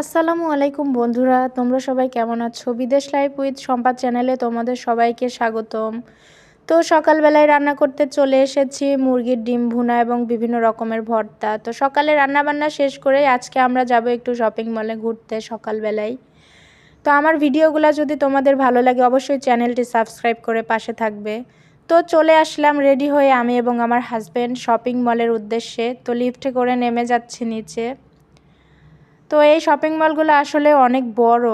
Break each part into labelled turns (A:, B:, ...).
A: আসসালামু আলাইকুম বন্ধুরা, তোমরা সবাই কেমন আছো? বিদেশ লাইফ উইথ সম্পাদ চ্যানেলে তোমাদের সবাইকে স্বাগতম। তো সকালবেলায় রান্না করতে চলে এসেছি মুরগির ডিম ভুনা এবং বিভিন্ন রকমের ভর্তা। তো সকালে রান্না বান্না শেষ করে আজকে আমরা যাব একটু শপিং মলে ঘুরতে সকালবেলায়। তো আমার ভিডিওগুলো যদি তোমাদের ভালো লাগে অবশ্যই চ্যানেলটি সাবস্ক্রাইব করে পাশে থাকবে। তো চলে আসলাম রেডি হয়ে আমি এবং আমার হাজব্যান্ড শপিং মলের উদ্দেশ্যে। তো লিফটে করে নেমে যাচ্ছি নিচে। তো এই শপিং মলগুলো আসলে অনেক বড়।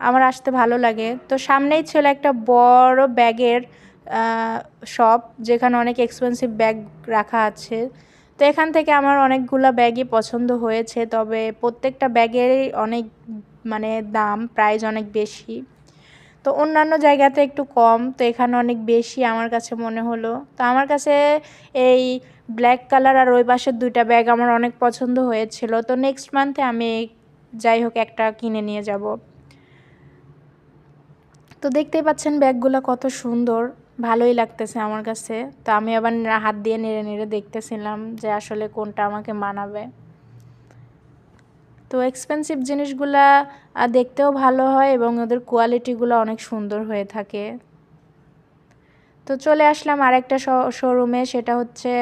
A: আমার আসতে ভালো লাগে। তো সামনেই ছিল একটা বড় ব্যাগের শপ যেখানে অনেক এক্সপেন্সিভ ব্যাগ রাখা আছে। তো এখান থেকে আমার অনেকগুলো ব্যাগই পছন্দ হয়েছে, তবে প্রত্যেকটা ব্যাগেরই অনেক মানে দাম প্রাইস অনেক বেশি। তো অন্যান্য জায়গাতে একটু কম, তো এখানে অনেক বেশি আমার কাছে মনে হলো। তো আমার কাছে এই ব্ল্যাক কালার আর ওই পাশের দুইটা ব্যাগ আমার অনেক পছন্দ হয়েছিল। তো নেক্সট মান্থে আমি যাই হোক একটা কিনে নিয়ে যাব। তো দেখতেই পাচ্ছেন ব্যাগগুলো কত সুন্দর, ভালোই লাগতেছে আমার কাছে। তো আমি আবার হাত দিয়ে নেড়ে নেড়ে দেখতেছিলাম যে আসলে কোনটা আমাকে মানাবে। তো এক্সপেন্সিভ জিনিসগুলা দেখতেও ভালো হয় এবং ওদের কোয়ালিটিগুলো অনেক সুন্দর হয়ে থাকে। তো চলে আসলাম আরেকটা শোরুমে সেটা হচ্ছে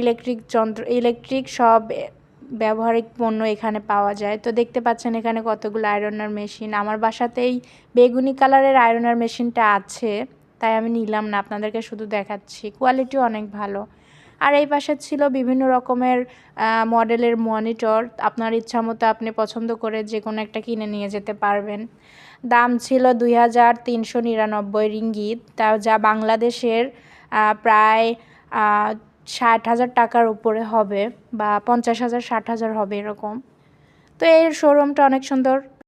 A: ইলেকট্রিক যন্ত্র ইলেকট্রিক সব ব্যবহারিক পণ্য এখানে পাওয়া যায়। তো দেখতে পাচ্ছেন এখানে কতগুলো আয়রনার মেশিন আমার বাসাতেই বেগুনি কালারের আয়রনার মেশিনটা আছে, তাই আমি নিলাম না, আপনাদেরকে শুধু দেখাচ্ছি। কোয়ালিটিও অনেক ভালো। আর এই পাশে ছিল বিভিন্ন রকমের মডেলের মনিটর। আপনার ইচ্ছা মতো আপনি পছন্দ করে যে কোনো একটা কিনে নিয়ে যেতে পারবেন। দাম ছিল দুই হাজার তিনশো নিরানব্বই রিঙ্গিত। তা যা বাংলাদেশের প্রায় ষাট হাজার টাকার উপরে হবে বা পঞ্চাশ হাজার, ষাট হাজার হবে এরকম। তো এই শোরুমটা অনেক সুন্দর।